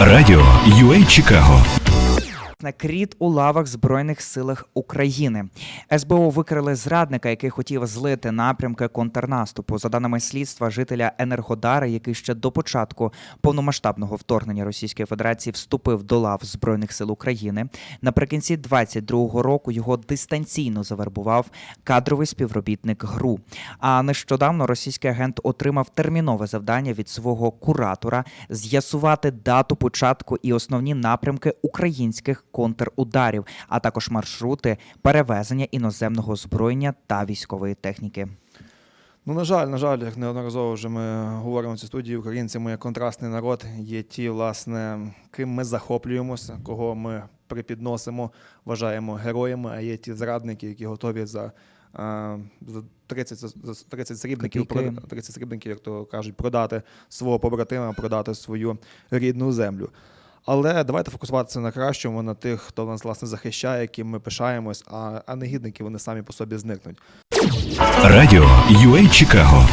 Радіо UA Чикаго на кріт у лавах Збройних силах України. СБУ викрили зрадника, який хотів злити напрямки контрнаступу. За даними слідства, жителя Енергодара, який ще до початку повномасштабного вторгнення Російської Федерації вступив до лав Збройних сил України. Наприкінці 22-го року його дистанційно завербував кадровий співробітник ГРУ. А нещодавно російський агент отримав термінове завдання від свого куратора з'ясувати дату початку і основні напрямки українських контрударів, а також маршрути перевезення іноземного озброєння та військової техніки. Ну, на жаль, на жаль, як неодноразово вже ми говоримо в цій студії, українці ми контрастний народ, є ті, власне, ким ми захоплюємося, кого ми припідносимо, вважаємо героями, а є ті зрадники, які готові за, а, за 30, за- за 30 срібників, Копійки. 30 срібників, як то кажуть, продати свого побратима, продати свою рідну землю. Але давайте фокусуватися на кращому, на тих, хто нас власне захищає, яким ми пишаємось, а, а негідники вони самі по собі зникнуть. Радіо UA Чикаго